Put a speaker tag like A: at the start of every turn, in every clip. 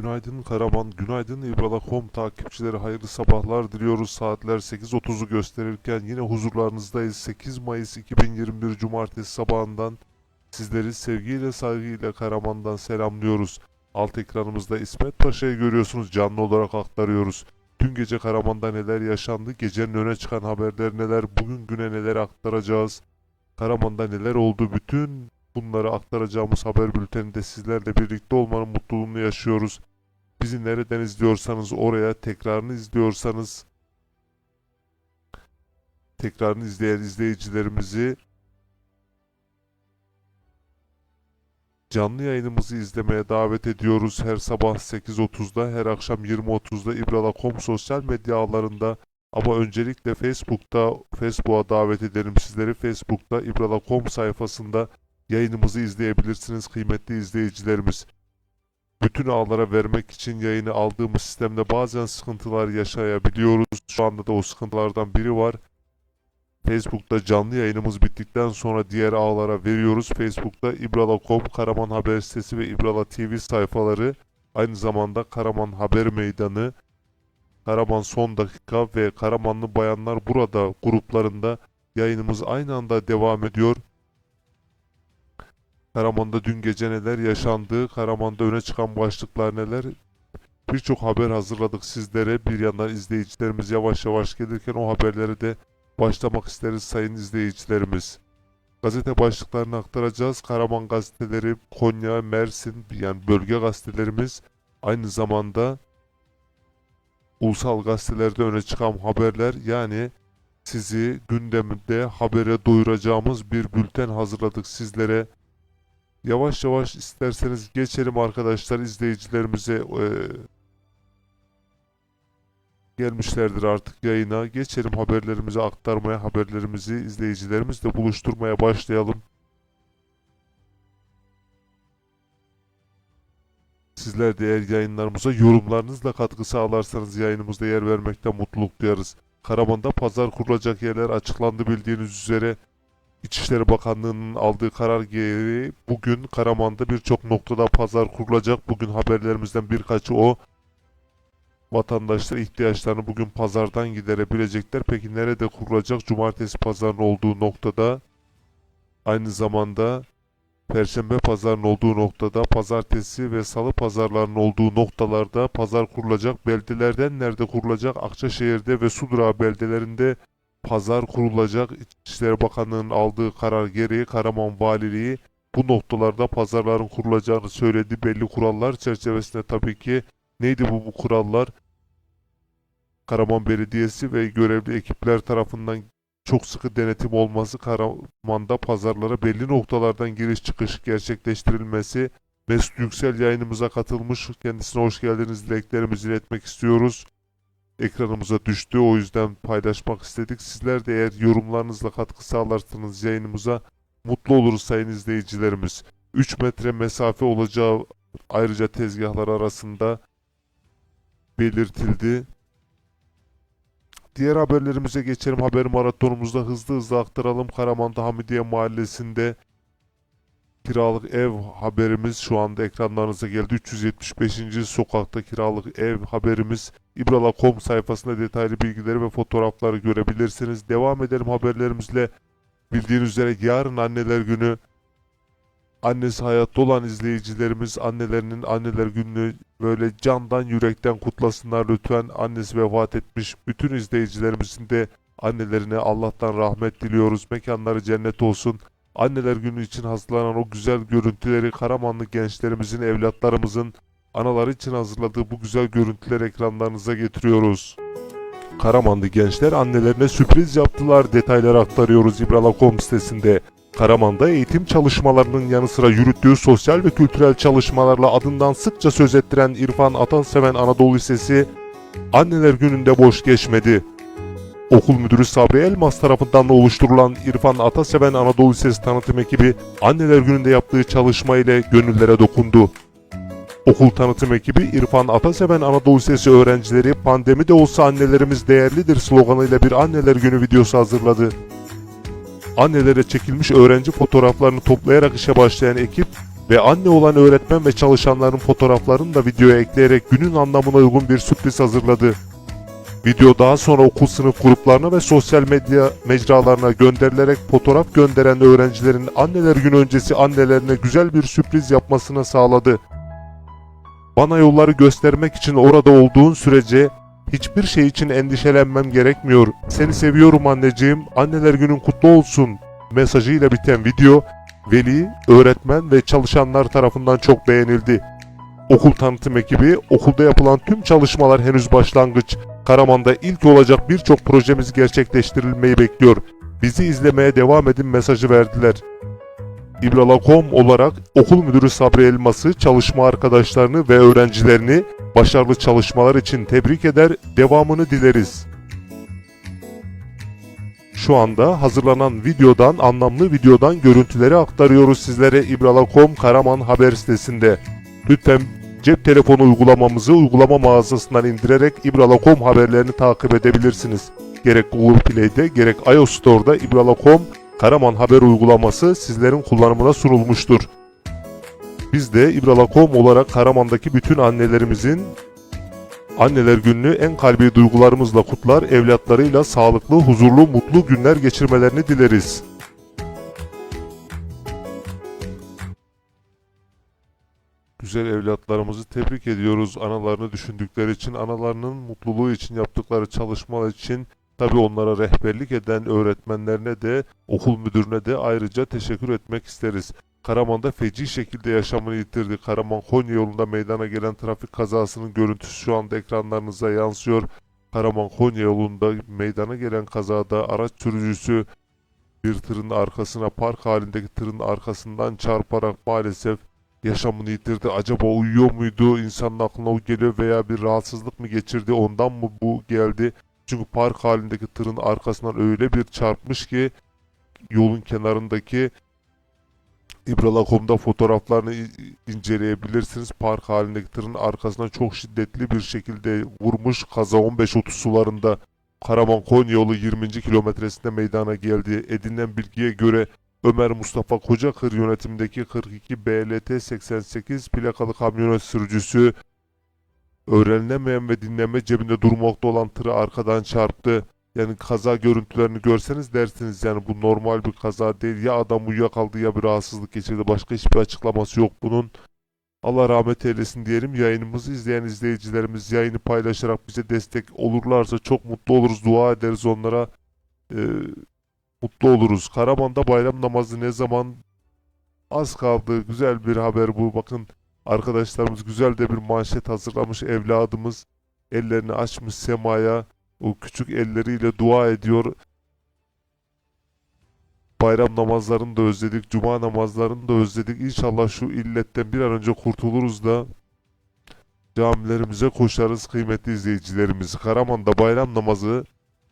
A: günaydın Karaman, günaydın İbrala.com takipçileri hayırlı sabahlar diliyoruz. Saatler 8.30'u gösterirken yine huzurlarınızdayız. 8 Mayıs 2021 Cumartesi sabahından sizleri sevgiyle saygıyla Karaman'dan selamlıyoruz. Alt ekranımızda İsmet Paşa'yı görüyorsunuz canlı olarak aktarıyoruz. Dün gece Karaman'da neler yaşandı, gecenin öne çıkan haberler neler, bugün güne neler aktaracağız, Karaman'da neler oldu bütün bunları aktaracağımız haber bülteninde sizlerle birlikte olmanın mutluluğunu yaşıyoruz. Bizi nereden izliyorsanız oraya, tekrarını izliyorsanız tekrarını izleyen izleyicilerimizi canlı yayınımızı izlemeye davet ediyoruz. Her sabah 8.30'da, her akşam 20.30'da İbrala.com sosyal medya ağlarında ama öncelikle Facebook'ta, Facebook'a davet edelim sizleri. Facebook'ta İbrala.com sayfasında yayınımızı izleyebilirsiniz kıymetli izleyicilerimiz. Bütün ağlara vermek için yayını aldığımız sistemde bazen sıkıntılar yaşayabiliyoruz. Şu anda da o sıkıntılardan biri var. Facebook'ta canlı yayınımız bittikten sonra diğer ağlara veriyoruz. Facebook'ta İbrala.com, Karaman Haber sitesi ve İbrala TV sayfaları, aynı zamanda Karaman Haber Meydanı, Karaman Son Dakika ve Karamanlı Bayanlar Burada gruplarında yayınımız aynı anda devam ediyor. Karaman'da dün gece neler yaşandı, Karaman'da öne çıkan başlıklar neler, birçok haber hazırladık sizlere. Bir yandan izleyicilerimiz yavaş yavaş gelirken o haberleri de başlamak isteriz sayın izleyicilerimiz. Gazete başlıklarını aktaracağız. Karaman gazeteleri, Konya, Mersin yani bölge gazetelerimiz aynı zamanda ulusal gazetelerde öne çıkan haberler yani sizi gündemde habere doyuracağımız bir bülten hazırladık sizlere. Yavaş yavaş isterseniz geçelim arkadaşlar izleyicilerimize eee, gelmişlerdir artık yayına. Geçelim haberlerimizi aktarmaya, haberlerimizi izleyicilerimizle buluşturmaya başlayalım. Sizler de eğer yayınlarımıza yorumlarınızla katkı sağlarsanız yayınımızda yer vermekten mutluluk duyarız. Karaman'da pazar kurulacak yerler açıklandı bildiğiniz üzere. İçişleri Bakanlığı'nın aldığı karar gereği bugün Karaman'da birçok noktada pazar kurulacak. Bugün haberlerimizden birkaçı o. Vatandaşlar ihtiyaçlarını bugün pazardan giderebilecekler. Peki nerede kurulacak? Cumartesi pazarının olduğu noktada aynı zamanda Perşembe pazarının olduğu noktada, pazartesi ve salı pazarlarının olduğu noktalarda pazar kurulacak. Beldelerden nerede kurulacak? Akçaşehir'de ve Sudra beldelerinde pazar kurulacak. İçişleri Bakanlığı'nın aldığı karar gereği Karaman Valiliği bu noktalarda pazarların kurulacağını söyledi. Belli kurallar çerçevesinde tabii ki neydi bu, bu kurallar? Karaman Belediyesi ve görevli ekipler tarafından çok sıkı denetim olması, Karaman'da pazarlara belli noktalardan giriş çıkış gerçekleştirilmesi. Mesut Yüksel yayınımıza katılmış. Kendisine hoş geldiniz dileklerimizi iletmek istiyoruz. Ekranımıza düştü. O yüzden paylaşmak istedik. Sizler de eğer yorumlarınızla katkı sağlarsanız yayınımıza mutlu oluruz sayın izleyicilerimiz. 3 metre mesafe olacağı ayrıca tezgahlar arasında belirtildi. Diğer haberlerimize geçelim. Haber maratonumuzda hızlı hızlı aktaralım. Karaman'da Hamidiye Mahallesi'nde kiralık ev haberimiz şu anda ekranlarınıza geldi. 375. sokakta kiralık ev haberimiz İbrala.com sayfasında detaylı bilgileri ve fotoğrafları görebilirsiniz. Devam edelim haberlerimizle. Bildiğiniz üzere yarın anneler günü annesi hayatta olan izleyicilerimiz annelerinin anneler gününü böyle candan yürekten kutlasınlar lütfen. Annesi vefat etmiş bütün izleyicilerimizin de annelerine Allah'tan rahmet diliyoruz. Mekanları cennet olsun. Anneler günü için hazırlanan o güzel görüntüleri Karamanlı gençlerimizin, evlatlarımızın anaları için hazırladığı bu güzel görüntüler ekranlarınıza getiriyoruz. Karamanlı gençler annelerine sürpriz yaptılar. Detayları aktarıyoruz İbrala.com sitesinde. Karaman'da eğitim çalışmalarının yanı sıra yürüttüğü sosyal ve kültürel çalışmalarla adından sıkça söz ettiren İrfan Atanseven Anadolu Lisesi Anneler Günü'nde boş geçmedi. Okul müdürü Sabri Elmas tarafından da oluşturulan İrfan Ataseven Anadolu Lisesi tanıtım ekibi Anneler Günü'nde yaptığı çalışma ile gönüllere dokundu. Okul tanıtım ekibi İrfan Ataseven Anadolu Lisesi öğrencileri pandemi de olsa annelerimiz değerlidir sloganıyla bir anneler günü videosu hazırladı. Annelere çekilmiş öğrenci fotoğraflarını toplayarak işe başlayan ekip ve anne olan öğretmen ve çalışanların fotoğraflarını da videoya ekleyerek günün anlamına uygun bir sürpriz hazırladı. Video daha sonra okul sınıf gruplarına ve sosyal medya mecralarına gönderilerek fotoğraf gönderen öğrencilerin anneler günü öncesi annelerine güzel bir sürpriz yapmasını sağladı. Bana yolları göstermek için orada olduğun sürece hiçbir şey için endişelenmem gerekmiyor. Seni seviyorum anneciğim. Anneler günün kutlu olsun. Mesajıyla biten video veli, öğretmen ve çalışanlar tarafından çok beğenildi. Okul tanıtım ekibi okulda yapılan tüm çalışmalar henüz başlangıç. Karaman'da ilk olacak birçok projemiz gerçekleştirilmeyi bekliyor. Bizi izlemeye devam edin mesajı verdiler. İbrala.com olarak okul müdürü Sabri Elmas'ı, çalışma arkadaşlarını ve öğrencilerini başarılı çalışmalar için tebrik eder, devamını dileriz. Şu anda hazırlanan videodan, anlamlı videodan görüntüleri aktarıyoruz sizlere İbrala.com Karaman haber sitesinde. Lütfen cep telefonu uygulamamızı uygulama mağazasından indirerek İbrala.com haberlerini takip edebilirsiniz. Gerek Google Play'de gerek iOS Store'da İbrala.com Karaman Haber uygulaması sizlerin kullanımına sunulmuştur. Biz de İbrala.com olarak Karaman'daki bütün annelerimizin Anneler Günü'nü en kalbi duygularımızla kutlar, evlatlarıyla sağlıklı, huzurlu, mutlu günler geçirmelerini dileriz. Güzel evlatlarımızı tebrik ediyoruz analarını düşündükleri için, analarının mutluluğu için yaptıkları çalışmalar için Tabi onlara rehberlik eden öğretmenlerine de okul müdürüne de ayrıca teşekkür etmek isteriz. Karaman'da feci şekilde yaşamını yitirdi. Karaman Konya yolunda meydana gelen trafik kazasının görüntüsü şu anda ekranlarınıza yansıyor. Karaman Konya yolunda meydana gelen kazada araç sürücüsü bir tırın arkasına park halindeki tırın arkasından çarparak maalesef yaşamını yitirdi. Acaba uyuyor muydu? İnsanın aklına o geliyor veya bir rahatsızlık mı geçirdi? Ondan mı bu geldi? Çünkü park halindeki tırın arkasından öyle bir çarpmış ki yolun kenarındaki İbrala.com'da fotoğraflarını inceleyebilirsiniz. Park halindeki tırın arkasına çok şiddetli bir şekilde vurmuş. Kaza 15.30 sularında Karaman Konya yolu 20. kilometresinde meydana geldi. Edinilen bilgiye göre Ömer Mustafa Kocakır yönetimindeki 42 BLT 88 plakalı kamyonet sürücüsü öğrenilemeyen ve dinleme cebinde durmakta olan tırı arkadan çarptı. Yani kaza görüntülerini görseniz dersiniz yani bu normal bir kaza değil. Ya adam uyuyakaldı ya bir rahatsızlık geçirdi. Başka hiçbir açıklaması yok bunun. Allah rahmet eylesin diyelim. Yayınımızı izleyen izleyicilerimiz yayını paylaşarak bize destek olurlarsa çok mutlu oluruz. Dua ederiz onlara. Ee, mutlu oluruz. Karaman'da bayram namazı ne zaman az kaldı. Güzel bir haber bu. Bakın Arkadaşlarımız güzel de bir manşet hazırlamış evladımız. Ellerini açmış semaya. O küçük elleriyle dua ediyor. Bayram namazlarını da özledik. Cuma namazlarını da özledik. İnşallah şu illetten bir an önce kurtuluruz da camilerimize koşarız kıymetli izleyicilerimiz. Karaman'da bayram namazı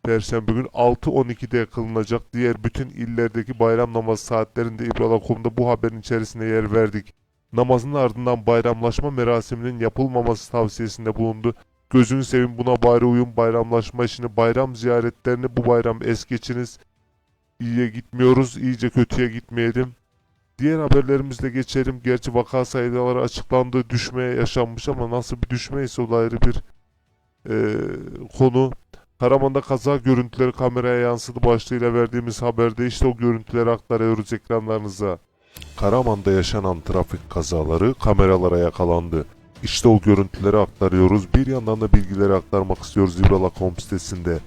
A: Perşembe gün 6.12'de kılınacak. Diğer bütün illerdeki bayram namazı saatlerinde İbrala.com'da bu haberin içerisine yer verdik namazın ardından bayramlaşma merasiminin yapılmaması tavsiyesinde bulundu. Gözünü sevin buna bari uyun bayramlaşma işini, bayram ziyaretlerini bu bayram es geçiniz. İyiye gitmiyoruz, iyice kötüye gitmeyelim. Diğer haberlerimizle geçelim. Gerçi vaka sayıları açıklandı, düşme yaşanmış ama nasıl bir düşme ise o ayrı bir e, konu. Karaman'da kaza görüntüleri kameraya yansıdı başlığıyla verdiğimiz haberde işte o görüntüleri aktarıyoruz ekranlarınıza. Karaman'da yaşanan trafik kazaları kameralara yakalandı. İşte o görüntüleri aktarıyoruz. Bir yandan da bilgileri aktarmak istiyoruz İbrala.com sitesinde.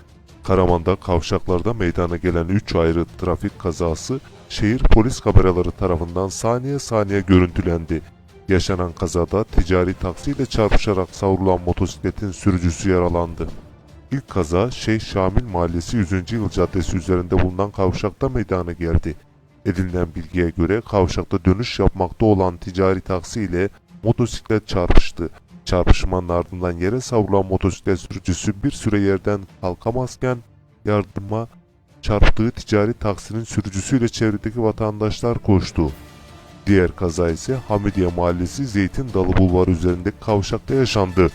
A: Karaman'da kavşaklarda meydana gelen 3 ayrı trafik kazası şehir polis kameraları tarafından saniye saniye görüntülendi. Yaşanan kazada ticari taksiyle çarpışarak savrulan motosikletin sürücüsü yaralandı. İlk kaza Şeyh Şamil Mahallesi 100. Yıl Caddesi üzerinde bulunan kavşakta meydana geldi. Edinilen bilgiye göre kavşakta dönüş yapmakta olan ticari taksi ile motosiklet çarpıştı. Çarpışmanın ardından yere savrulan motosiklet sürücüsü bir süre yerden kalkamazken yardıma çarptığı ticari taksinin sürücüsüyle çevredeki vatandaşlar koştu. Diğer kaza ise Hamidiye Mahallesi Zeytin Dalı Bulvarı üzerindeki kavşakta yaşandı.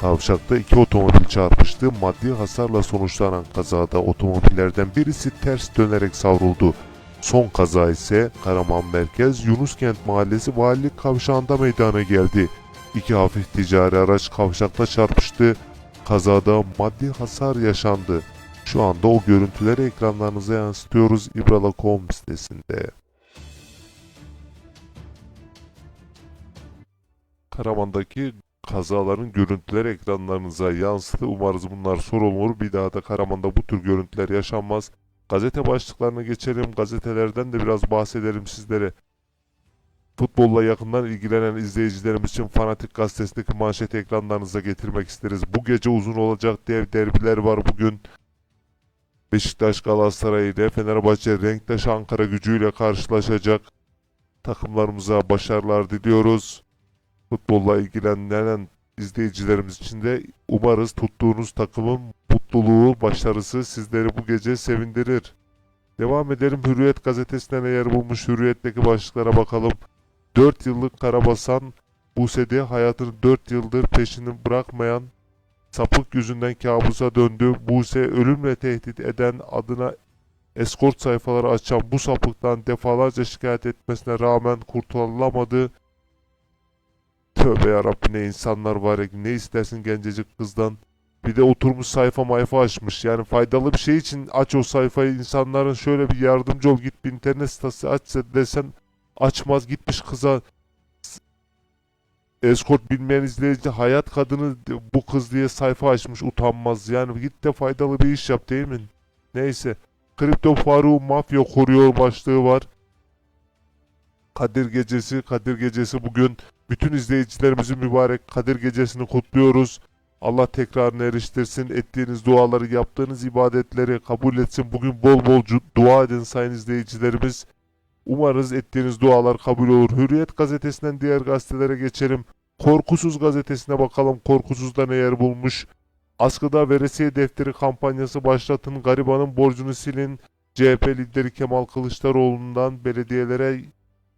A: Kavşakta iki otomobil çarpıştı. Maddi hasarla sonuçlanan kazada otomobillerden birisi ters dönerek savruldu. Son kaza ise Karaman Merkez Yunuskent Mahallesi Valilik Kavşağı'nda meydana geldi. İki hafif ticari araç kavşakta çarpıştı. Kazada maddi hasar yaşandı. Şu anda o görüntüleri ekranlarınıza yansıtıyoruz İbrala.com sitesinde. Karaman'daki kazaların görüntüleri ekranlarınıza yansıdı. Umarız bunlar sorulur. Bir daha da Karaman'da bu tür görüntüler yaşanmaz. Gazete başlıklarına geçelim. Gazetelerden de biraz bahsedelim sizlere. Futbolla yakından ilgilenen izleyicilerimiz için Fanatik Gazetesi'ndeki manşeti ekranlarınıza getirmek isteriz. Bu gece uzun olacak dev derbiler var bugün. Beşiktaş Galatasaray ile Fenerbahçe Renktaş Ankara gücüyle karşılaşacak. Takımlarımıza başarılar diliyoruz. Futbolla ilgilenen izleyicilerimiz için de umarız tuttuğunuz takımın mutluluğu, başarısı sizleri bu gece sevindirir. Devam edelim Hürriyet gazetesine ne yer bulmuş Hürriyet'teki başlıklara bakalım. 4 yıllık karabasan Buse'de hayatını 4 yıldır peşini bırakmayan sapık yüzünden kabusa döndü. Buse ölümle tehdit eden adına eskort sayfaları açan bu sapıktan defalarca şikayet etmesine rağmen kurtulamadı. Tövbe yarabbim ne insanlar var ya ne istersin gencecik kızdan. Bir de oturmuş sayfa mayfa açmış. Yani faydalı bir şey için aç o sayfayı. insanların şöyle bir yardımcı ol git bir internet sitesi aç desen açmaz gitmiş kıza eskort bilmeyen izleyici hayat kadını bu kız diye sayfa açmış utanmaz. Yani git de faydalı bir iş yap değil mi? Neyse. Kripto Faruk mafya koruyor başlığı var. Kadir Gecesi, Kadir Gecesi bugün bütün izleyicilerimizin mübarek Kadir Gecesini kutluyoruz. Allah tekrarını eriştirsin. Ettiğiniz duaları, yaptığınız ibadetleri kabul etsin. Bugün bol bol dua edin sayın izleyicilerimiz. Umarız ettiğiniz dualar kabul olur. Hürriyet gazetesinden diğer gazetelere geçelim. Korkusuz gazetesine bakalım. Korkusuz'da ne yer bulmuş? Askıda veresiye defteri kampanyası başlatın. Garibanın borcunu silin. CHP lideri Kemal Kılıçdaroğlu'ndan belediyelere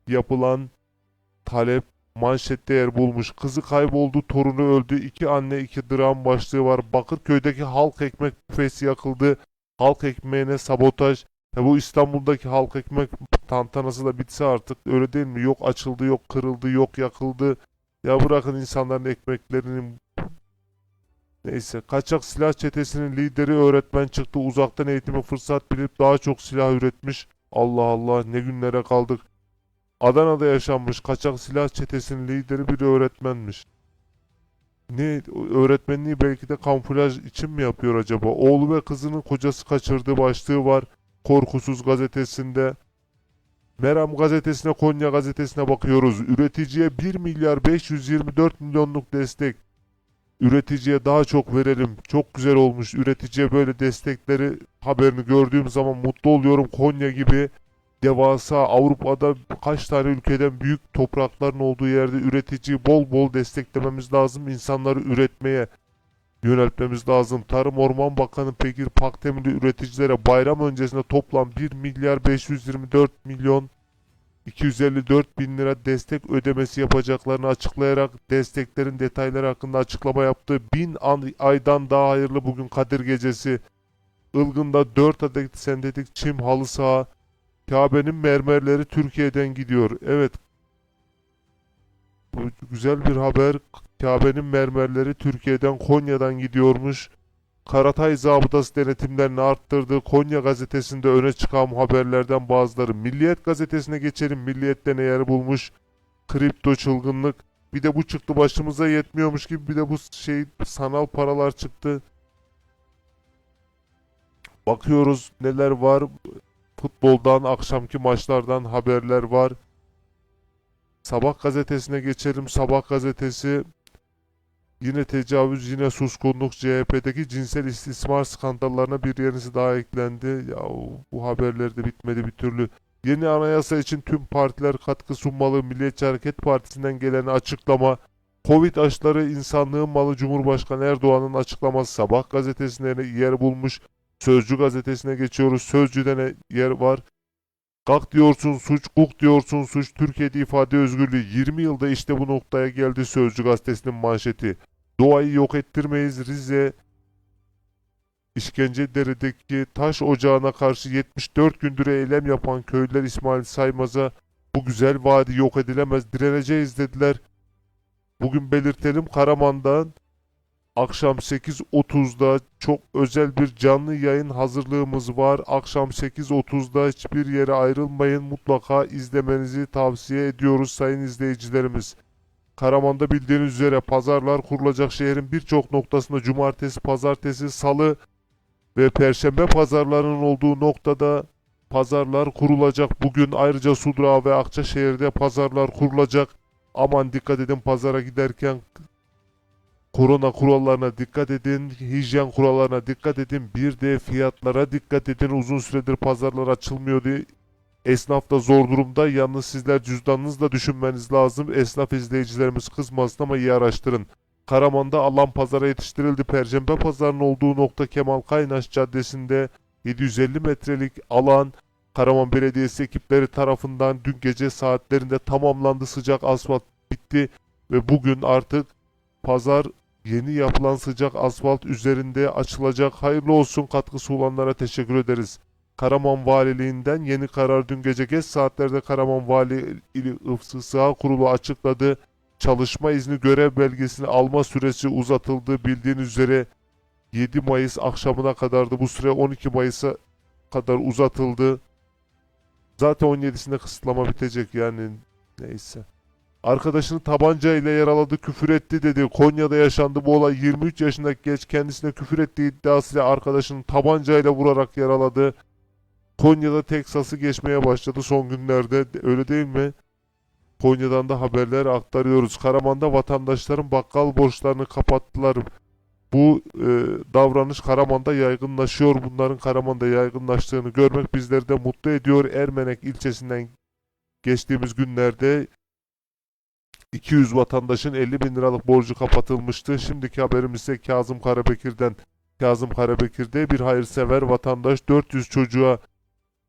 A: yapılan talep manşette yer bulmuş. Kızı kayboldu, torunu öldü. İki anne iki dram başlığı var. Bakırköy'deki halk ekmek büfesi yakıldı. Halk ekmeğine sabotaj. Ya bu İstanbul'daki halk ekmek tantanası da bitse artık öyle değil mi? Yok açıldı, yok kırıldı, yok yakıldı. Ya bırakın insanların ekmeklerinin Neyse, kaçak silah çetesinin lideri öğretmen çıktı. Uzaktan eğitimi fırsat bilip daha çok silah üretmiş. Allah Allah ne günlere kaldık. Adana'da yaşanmış kaçak silah çetesinin lideri bir öğretmenmiş. Ne öğretmenliği belki de kamuflaj için mi yapıyor acaba? Oğlu ve kızının kocası kaçırdığı başlığı var. Korkusuz gazetesinde. Meram gazetesine Konya gazetesine bakıyoruz. Üreticiye 1 milyar 524 milyonluk destek. Üreticiye daha çok verelim. Çok güzel olmuş. Üreticiye böyle destekleri haberini gördüğüm zaman mutlu oluyorum. Konya gibi devasa Avrupa'da kaç tane ülkeden büyük toprakların olduğu yerde üreticiyi bol bol desteklememiz lazım. İnsanları üretmeye yöneltmemiz lazım. Tarım Orman Bakanı Pegir Pakdemirli üreticilere bayram öncesinde toplam 1 milyar 524 milyon 254 bin lira destek ödemesi yapacaklarını açıklayarak desteklerin detayları hakkında açıklama yaptı. Bin an- aydan daha hayırlı bugün Kadir Gecesi. Ilgın'da 4 adet sentetik çim halı saha. Kabe'nin mermerleri Türkiye'den gidiyor. Evet. Bu güzel bir haber. Kabe'nin mermerleri Türkiye'den Konya'dan gidiyormuş. Karatay zabıtası denetimlerini arttırdı. Konya gazetesinde öne çıkan haberlerden bazıları. Milliyet gazetesine geçelim. Milliyet'te ne yer bulmuş? Kripto çılgınlık. Bir de bu çıktı başımıza yetmiyormuş gibi bir de bu şey sanal paralar çıktı. Bakıyoruz neler var. Futboldan, akşamki maçlardan haberler var. Sabah gazetesine geçelim. Sabah gazetesi Yine tecavüz, yine suskunluk CHP'deki cinsel istismar skandallarına bir yenisi daha eklendi. Ya bu haberler de bitmedi bir türlü. Yeni anayasa için tüm partiler katkı sunmalı. Milliyetçi Hareket Partisi'nden gelen açıklama. Covid aşıları insanlığın malı Cumhurbaşkanı Erdoğan'ın açıklaması Sabah gazetesinde yer bulmuş. Sözcü gazetesine geçiyoruz. Sözcü'de ne yer var? Kalk diyorsun suç, kuk diyorsun suç. Türkiye'de ifade özgürlüğü 20 yılda işte bu noktaya geldi Sözcü gazetesinin manşeti. Doğayı yok ettirmeyiz. Rize İşkencedere'deki taş ocağına karşı 74 gündür eylem yapan köylüler İsmail Saymaz'a bu güzel vadi yok edilemez direneceğiz dediler. Bugün belirtelim Karaman'dan akşam 8.30'da çok özel bir canlı yayın hazırlığımız var. Akşam 8.30'da hiçbir yere ayrılmayın. Mutlaka izlemenizi tavsiye ediyoruz sayın izleyicilerimiz. Karaman'da bildiğiniz üzere pazarlar kurulacak şehrin birçok noktasında cumartesi, pazartesi, salı ve perşembe pazarlarının olduğu noktada pazarlar kurulacak. Bugün ayrıca Sudra ve Akçaşehir'de pazarlar kurulacak. Aman dikkat edin pazara giderken korona kurallarına dikkat edin, hijyen kurallarına dikkat edin, bir de fiyatlara dikkat edin. Uzun süredir pazarlar açılmıyor diye esnaf da zor durumda. Yalnız sizler cüzdanınızla düşünmeniz lazım. Esnaf izleyicilerimiz kızmasın ama iyi araştırın. Karaman'da alan pazara yetiştirildi. Perşembe pazarının olduğu nokta Kemal Kaynaş Caddesi'nde 750 metrelik alan Karaman Belediyesi ekipleri tarafından dün gece saatlerinde tamamlandı. Sıcak asfalt bitti ve bugün artık pazar yeni yapılan sıcak asfalt üzerinde açılacak. Hayırlı olsun katkısı olanlara teşekkür ederiz. Karaman Valiliğinden yeni karar dün gece geç saatlerde Karaman Vali ili İFSA kurulu açıkladı. Çalışma izni görev belgesini alma süresi uzatıldı. Bildiğiniz üzere 7 Mayıs akşamına kadardı. Bu süre 12 Mayıs'a kadar uzatıldı. Zaten 17'sinde kısıtlama bitecek yani neyse. Arkadaşını tabanca ile yaraladı, küfür etti dedi. Konya'da yaşandı bu olay. 23 yaşındaki genç kendisine küfür ettiği iddiasıyla arkadaşını tabanca ile vurarak yaraladı. Konya'da Teksas'ı geçmeye başladı son günlerde. Öyle değil mi? Konya'dan da haberler aktarıyoruz. Karaman'da vatandaşların bakkal borçlarını kapattılar. Bu e, davranış Karaman'da yaygınlaşıyor. Bunların Karaman'da yaygınlaştığını görmek bizleri de mutlu ediyor. Ermenek ilçesinden geçtiğimiz günlerde 200 vatandaşın 50 bin liralık borcu kapatılmıştı. Şimdiki haberimiz ise Kazım Karabekir'den. Kazım Karabekir'de bir hayırsever vatandaş 400 çocuğa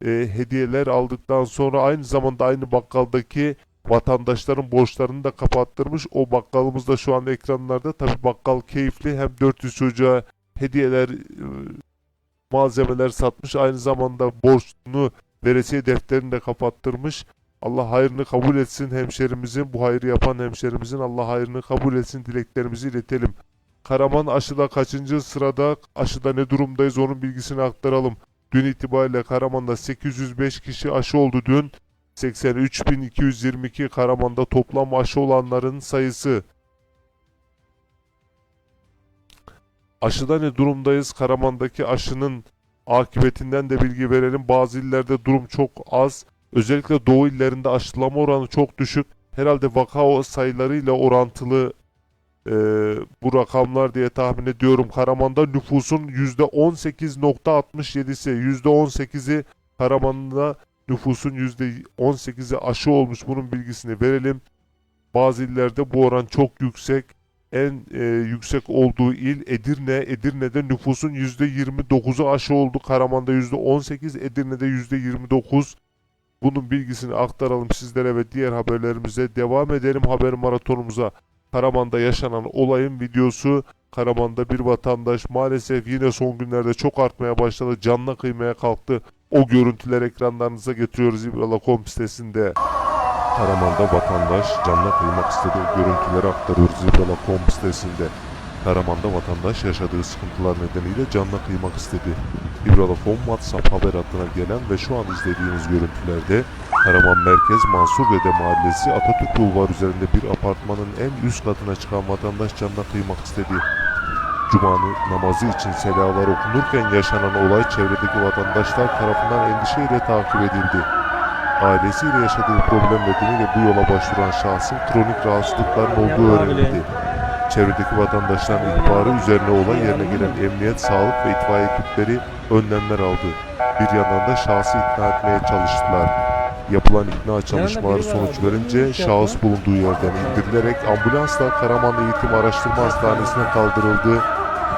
A: e, hediyeler aldıktan sonra aynı zamanda aynı bakkaldaki vatandaşların borçlarını da kapattırmış. O bakkalımız da şu an ekranlarda. Tabi bakkal keyifli. Hem 400 çocuğa hediyeler, e, malzemeler satmış. Aynı zamanda borçunu veresiye defterini de kapattırmış. Allah hayrını kabul etsin hemşerimizin, bu hayrı yapan hemşerimizin Allah hayrını kabul etsin dileklerimizi iletelim. Karaman aşıda kaçıncı sırada, aşıda ne durumdayız onun bilgisini aktaralım. Dün itibariyle Karaman'da 805 kişi aşı oldu dün. 83.222 Karaman'da toplam aşı olanların sayısı. Aşıda ne durumdayız? Karaman'daki aşının akıbetinden de bilgi verelim. Bazı illerde durum çok az. Özellikle doğu illerinde aşılama oranı çok düşük. Herhalde vaka sayılarıyla orantılı e, bu rakamlar diye tahmin ediyorum. Karaman'da nüfusun %18.67'si, %18'i Karaman'da nüfusun %18'i aşı olmuş. Bunun bilgisini verelim. Bazı illerde bu oran çok yüksek. En e, yüksek olduğu il Edirne. Edirne'de nüfusun %29'u aşı oldu. Karaman'da %18, Edirne'de %29. Bunun bilgisini aktaralım sizlere ve diğer haberlerimize devam edelim haber maratonumuza. Karaman'da yaşanan olayın videosu Karaman'da bir vatandaş maalesef yine son günlerde çok artmaya başladı. Canına kıymaya kalktı. O görüntüler ekranlarınıza getiriyoruz İbrala.com sitesinde. Karaman'da vatandaş canına kıymak istedi. O görüntüleri aktarıyoruz İbrala.com sitesinde. Karaman'da vatandaş yaşadığı sıkıntılar nedeniyle canına kıymak istedi. İbrala.com WhatsApp haber hattına gelen ve şu an izlediğiniz görüntülerde Karaman Merkez Mansur Dede Mahallesi Atatürk Bulvar üzerinde bir apartmanın en üst katına çıkan vatandaş canına kıymak istedi. Cuma'nın namazı için selalar okunurken yaşanan olay çevredeki vatandaşlar tarafından endişeyle takip edildi. Ailesiyle yaşadığı problem nedeniyle bu yola başvuran şahsın kronik rahatsızlıkların olduğu öğrenildi. Çevredeki vatandaşların ihbarı üzerine olay yerine gelen emniyet, sağlık ve itfaiye ekipleri önlemler aldı. Bir yandan da şahsı ikna etmeye çalıştılar. Yapılan ikna çalışmaları sonuç verince şahıs bulunduğu yerden indirilerek ambulansla Karaman Eğitim Araştırma Hastanesi'ne kaldırıldı.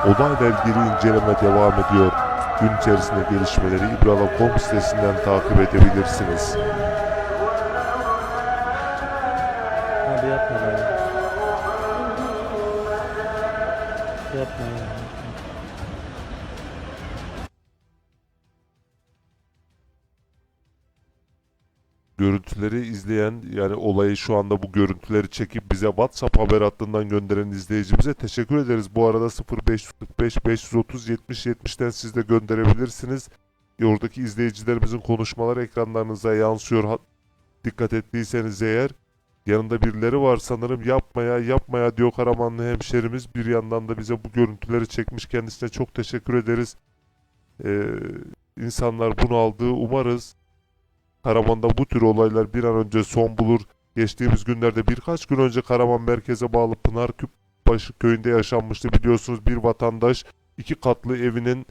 A: Olayla ilgili inceleme devam ediyor. Gün içerisinde gelişmeleri İbrala.com sitesinden takip edebilirsiniz. Görüntüleri izleyen yani olayı şu anda bu görüntüleri çekip bize WhatsApp haber hattından gönderen izleyicimize teşekkür ederiz. Bu arada 0545 530 70 70'ten siz de gönderebilirsiniz. Oradaki izleyicilerimizin konuşmaları ekranlarınıza yansıyor. Dikkat ettiyseniz eğer yanında birileri var sanırım yapmaya yapmaya diyor Karamanlı hemşerimiz. Bir yandan da bize bu görüntüleri çekmiş kendisine çok teşekkür ederiz. Ee, insanlar bunu aldığı umarız. Karaman'da bu tür olaylar bir an önce son bulur. Geçtiğimiz günlerde birkaç gün önce Karaman merkeze bağlı Pınarbaşı köyünde yaşanmıştı. Biliyorsunuz bir vatandaş iki katlı evinin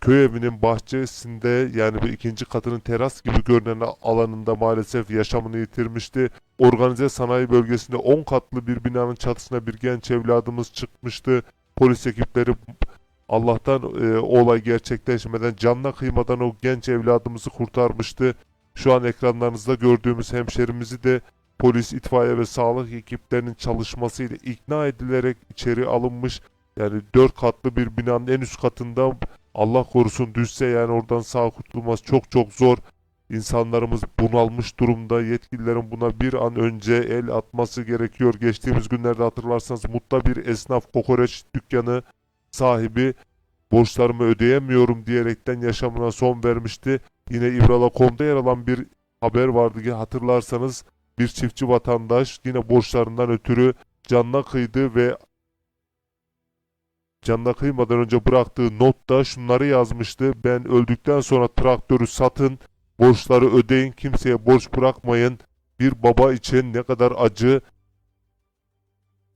A: köy evinin bahçesinde yani bir ikinci katının teras gibi görünen alanında maalesef yaşamını yitirmişti. Organize sanayi bölgesinde 10 katlı bir binanın çatısına bir genç evladımız çıkmıştı. Polis ekipleri Allah'tan e, o olay gerçekleşmeden canına kıymadan o genç evladımızı kurtarmıştı. Şu an ekranlarınızda gördüğümüz hemşerimizi de polis, itfaiye ve sağlık ekiplerinin çalışmasıyla ikna edilerek içeri alınmış. Yani dört katlı bir binanın en üst katında Allah korusun düşse yani oradan sağ kurtulmaz çok çok zor. İnsanlarımız bunalmış durumda. Yetkililerin buna bir an önce el atması gerekiyor. Geçtiğimiz günlerde hatırlarsanız Mut'ta bir esnaf kokoreç dükkanı sahibi borçlarımı ödeyemiyorum diyerekten yaşamına son vermişti. Yine İbrala.com'da yer alan bir haber vardı ki hatırlarsanız bir çiftçi vatandaş yine borçlarından ötürü canına kıydı ve canına kıymadan önce bıraktığı notta şunları yazmıştı. Ben öldükten sonra traktörü satın, borçları ödeyin, kimseye borç bırakmayın. Bir baba için ne kadar acı,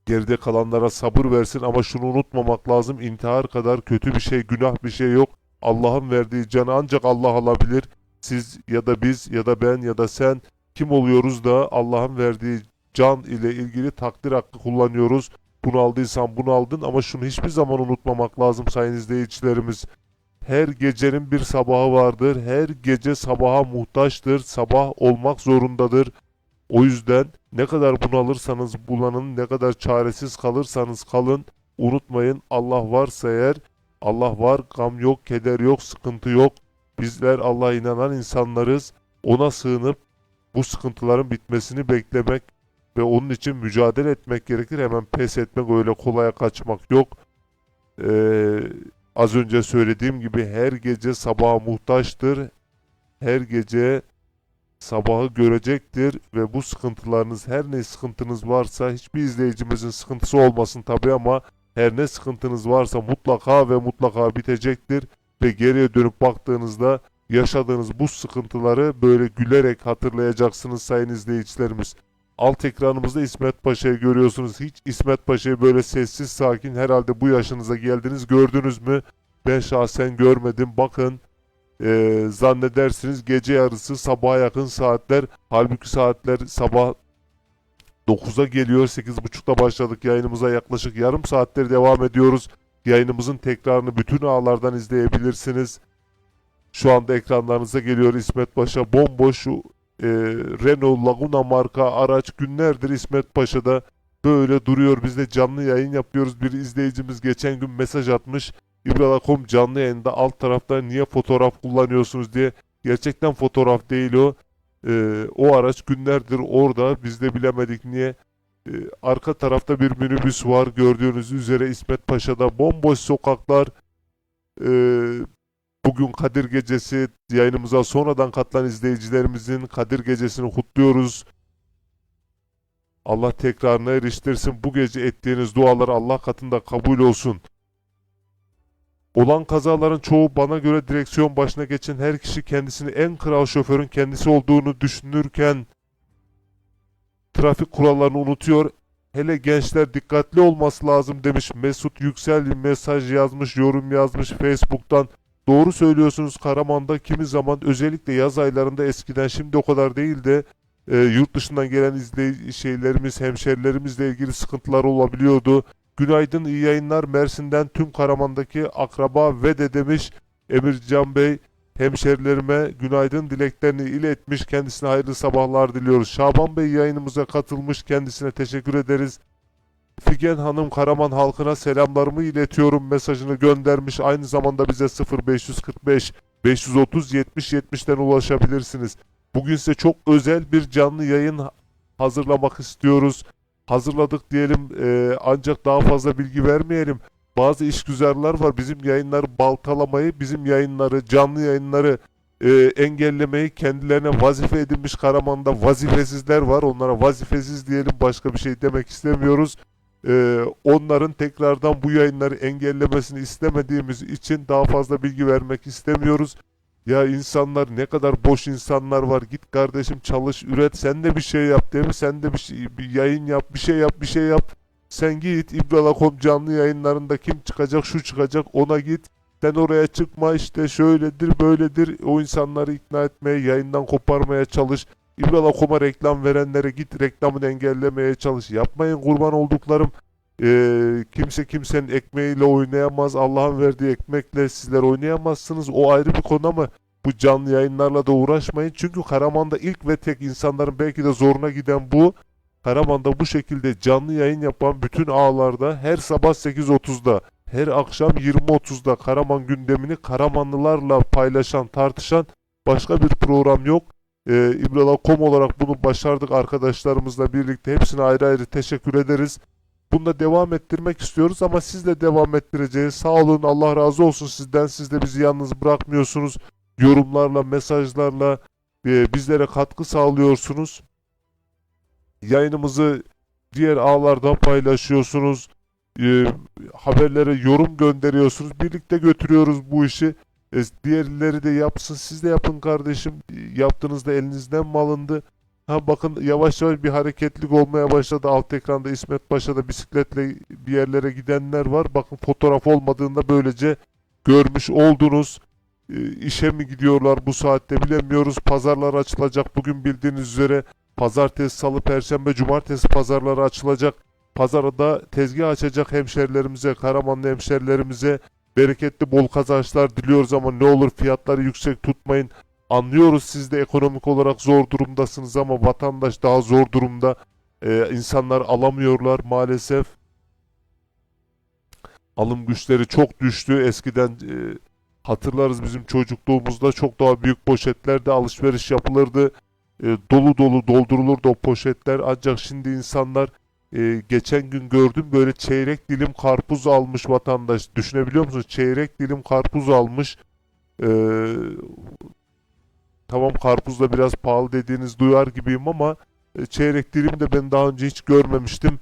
A: geride kalanlara sabır versin ama şunu unutmamak lazım. intihar kadar kötü bir şey, günah bir şey yok. Allah'ın verdiği canı ancak Allah alabilir. Siz ya da biz ya da ben ya da sen kim oluyoruz da Allah'ın verdiği can ile ilgili takdir hakkı kullanıyoruz. Bunu aldıysan bunu aldın ama şunu hiçbir zaman unutmamak lazım sayın izleyicilerimiz. Her gecenin bir sabahı vardır. Her gece sabaha muhtaçtır. Sabah olmak zorundadır. O yüzden ne kadar bunalırsanız bulanın, ne kadar çaresiz kalırsanız kalın, unutmayın Allah varsa eğer, Allah var, gam yok, keder yok, sıkıntı yok. Bizler Allah'a inanan insanlarız. Ona sığınıp bu sıkıntıların bitmesini beklemek ve onun için mücadele etmek gerekir. Hemen pes etmek, öyle kolaya kaçmak yok. Ee, az önce söylediğim gibi her gece sabaha muhtaçtır. Her gece sabahı görecektir ve bu sıkıntılarınız her ne sıkıntınız varsa hiçbir izleyicimizin sıkıntısı olmasın tabii ama her ne sıkıntınız varsa mutlaka ve mutlaka bitecektir ve geriye dönüp baktığınızda yaşadığınız bu sıkıntıları böyle gülerek hatırlayacaksınız sayın izleyicilerimiz. Alt ekranımızda İsmet Paşa'yı görüyorsunuz. Hiç İsmet Paşa'yı böyle sessiz sakin herhalde bu yaşınıza geldiniz gördünüz mü? Ben şahsen görmedim. Bakın e, zannedersiniz gece yarısı sabaha yakın saatler. Halbuki saatler sabah 9'a geliyor. 8.30'da başladık yayınımıza yaklaşık yarım saattir devam ediyoruz. Yayınımızın tekrarını bütün ağlardan izleyebilirsiniz. Şu anda ekranlarınıza geliyor İsmet Paşa. Bomboş e, Renault Laguna marka araç günlerdir İsmet Paşa'da böyle duruyor. Biz de canlı yayın yapıyoruz. Bir izleyicimiz geçen gün mesaj atmış. İbrala.com canlı yayında alt tarafta niye fotoğraf kullanıyorsunuz diye. Gerçekten fotoğraf değil o. Ee, o araç günlerdir orada. Biz de bilemedik niye. Ee, arka tarafta bir minibüs var. Gördüğünüz üzere İsmet Paşa'da bomboş sokaklar. Ee, bugün Kadir Gecesi yayınımıza sonradan katılan izleyicilerimizin Kadir Gecesi'ni kutluyoruz. Allah tekrarına eriştirsin. Bu gece ettiğiniz dualar Allah katında kabul olsun. Olan kazaların çoğu bana göre direksiyon başına geçen her kişi kendisini en kral şoförün kendisi olduğunu düşünürken trafik kurallarını unutuyor. Hele gençler dikkatli olması lazım demiş. Mesut Yüksel mesaj yazmış, yorum yazmış Facebook'tan. Doğru söylüyorsunuz Karaman'da kimi zaman özellikle yaz aylarında eskiden şimdi o kadar değil de e, yurt dışından gelen izley şeylerimiz, hemşerilerimizle ilgili sıkıntılar olabiliyordu. Günaydın, iyi yayınlar. Mersin'den tüm Karaman'daki akraba ve de demiş Emircan Bey hemşerilerime günaydın dileklerini iletmiş. Kendisine hayırlı sabahlar diliyoruz. Şaban Bey yayınımıza katılmış. Kendisine teşekkür ederiz. Figen Hanım Karaman halkına selamlarımı iletiyorum mesajını göndermiş. Aynı zamanda bize 0545 530 70 70'ten ulaşabilirsiniz. Bugün size çok özel bir canlı yayın hazırlamak istiyoruz. Hazırladık diyelim e, ancak daha fazla bilgi vermeyelim. Bazı işgüzarlar var bizim yayınları baltalamayı, bizim yayınları, canlı yayınları e, engellemeyi kendilerine vazife edinmiş Karaman'da vazifesizler var. Onlara vazifesiz diyelim başka bir şey demek istemiyoruz. E, onların tekrardan bu yayınları engellemesini istemediğimiz için daha fazla bilgi vermek istemiyoruz. Ya insanlar ne kadar boş insanlar var. Git kardeşim çalış, üret. Sen de bir şey yap değil mi? Sen de bir, şey, bir yayın yap, bir şey yap, bir şey yap. Sen git İbrala.com canlı yayınlarında kim çıkacak, şu çıkacak ona git. Sen oraya çıkma işte şöyledir, böyledir. O insanları ikna etmeye, yayından koparmaya çalış. İbrala.com'a reklam verenlere git reklamını engellemeye çalış. Yapmayın kurban olduklarım. Ee, kimse kimsenin ekmeğiyle oynayamaz. Allah'ın verdiği ekmekle sizler oynayamazsınız. O ayrı bir konu ama bu canlı yayınlarla da uğraşmayın. Çünkü Karaman'da ilk ve tek insanların belki de zoruna giden bu. Karaman'da bu şekilde canlı yayın yapan bütün ağlarda her sabah 8.30'da, her akşam 20.30'da Karaman gündemini Karamanlılarla paylaşan, tartışan başka bir program yok. Ee, İbrala.com olarak bunu başardık arkadaşlarımızla birlikte. Hepsine ayrı ayrı teşekkür ederiz. Bunda devam ettirmek istiyoruz ama siz de devam ettireceğiz. Sağ olun Allah razı olsun sizden. Siz de bizi yalnız bırakmıyorsunuz. Yorumlarla, mesajlarla e, bizlere katkı sağlıyorsunuz. Yayınımızı diğer ağlarda paylaşıyorsunuz. E, haberlere yorum gönderiyorsunuz. Birlikte götürüyoruz bu işi. E, diğerleri de yapsın. Siz de yapın kardeşim. E, Yaptığınızda elinizden mi alındı? Ha bakın yavaş yavaş bir hareketlik olmaya başladı. Alt ekranda İsmet Paşa'da bisikletle bir yerlere gidenler var. Bakın fotoğraf olmadığında böylece görmüş oldunuz. E, işe mi gidiyorlar bu saatte bilemiyoruz. Pazarlar açılacak bugün bildiğiniz üzere. Pazartesi, salı, perşembe, cumartesi pazarları açılacak. Pazarda tezgah açacak hemşerilerimize, Karamanlı hemşerilerimize bereketli bol kazançlar diliyoruz ama ne olur fiyatları yüksek tutmayın. Anlıyoruz siz de ekonomik olarak zor durumdasınız ama vatandaş daha zor durumda. Ee, insanlar alamıyorlar maalesef. Alım güçleri çok düştü. Eskiden e, hatırlarız bizim çocukluğumuzda çok daha büyük poşetlerde alışveriş yapılırdı. E, dolu dolu doldurulurdu o poşetler. Ancak şimdi insanlar e, geçen gün gördüm böyle çeyrek dilim karpuz almış vatandaş. Düşünebiliyor musunuz? Çeyrek dilim karpuz almış. Eee tamam karpuz da biraz pahalı dediğiniz duyar gibiyim ama e, çeyrek dilim de ben daha önce hiç görmemiştim.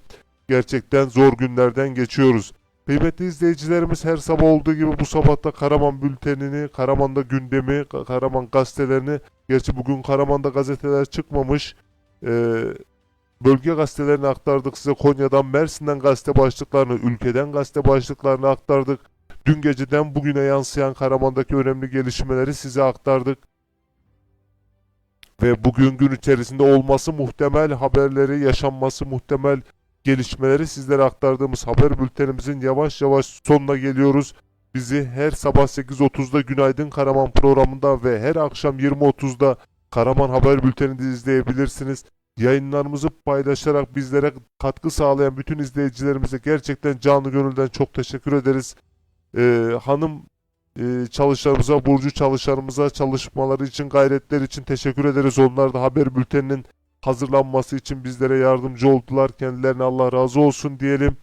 A: Gerçekten zor günlerden geçiyoruz. Kıymetli izleyicilerimiz her sabah olduğu gibi bu sabahta Karaman bültenini, Karaman'da gündemi, Ka- Karaman gazetelerini, gerçi bugün Karaman'da gazeteler çıkmamış. Ee, bölge gazetelerini aktardık size Konya'dan, Mersin'den gazete başlıklarını, ülkeden gazete başlıklarını aktardık. Dün geceden bugüne yansıyan Karaman'daki önemli gelişmeleri size aktardık ve bugün gün içerisinde olması muhtemel haberleri, yaşanması muhtemel gelişmeleri sizlere aktardığımız haber bültenimizin yavaş yavaş sonuna geliyoruz. Bizi her sabah 8.30'da Günaydın Karaman programında ve her akşam 20.30'da Karaman Haber Bülteni'nde izleyebilirsiniz. Yayınlarımızı paylaşarak bizlere katkı sağlayan bütün izleyicilerimize gerçekten canı gönülden çok teşekkür ederiz. Ee, hanım e, çalışanımıza, Burcu çalışanımıza çalışmaları için, gayretleri için teşekkür ederiz. Onlar da haber bülteninin hazırlanması için bizlere yardımcı oldular. Kendilerine Allah razı olsun diyelim.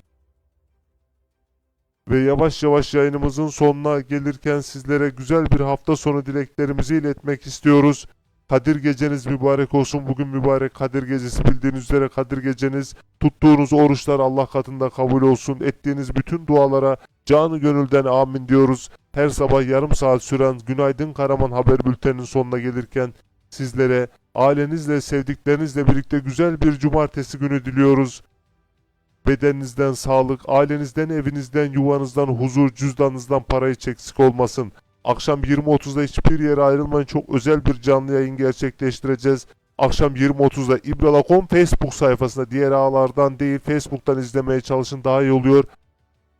A: Ve yavaş yavaş yayınımızın sonuna gelirken sizlere güzel bir hafta sonu dileklerimizi iletmek istiyoruz. Kadir geceniz mübarek olsun. Bugün mübarek Kadir gecesi bildiğiniz üzere Kadir geceniz tuttuğunuz oruçlar Allah katında kabul olsun. Ettiğiniz bütün dualara canı gönülden amin diyoruz. Her sabah yarım saat süren Günaydın Karaman haber bülteninin sonuna gelirken sizlere ailenizle, sevdiklerinizle birlikte güzel bir cumartesi günü diliyoruz. Bedeninizden sağlık, ailenizden, evinizden, yuvanızdan huzur, cüzdanınızdan para hiç eksik olmasın. Akşam 20.30'da hiçbir yere ayrılmayın. Çok özel bir canlı yayın gerçekleştireceğiz. Akşam 20.30'da İbrala.com Facebook sayfasında diğer ağlardan değil Facebook'tan izlemeye çalışın daha iyi oluyor.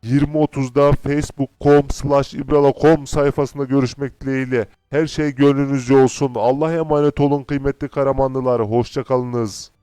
A: 20.30'da facebook.com slash ibrala.com sayfasında görüşmek dileğiyle. Her şey gönlünüzce olsun. Allah'a emanet olun kıymetli Karamanlılar. Hoşçakalınız.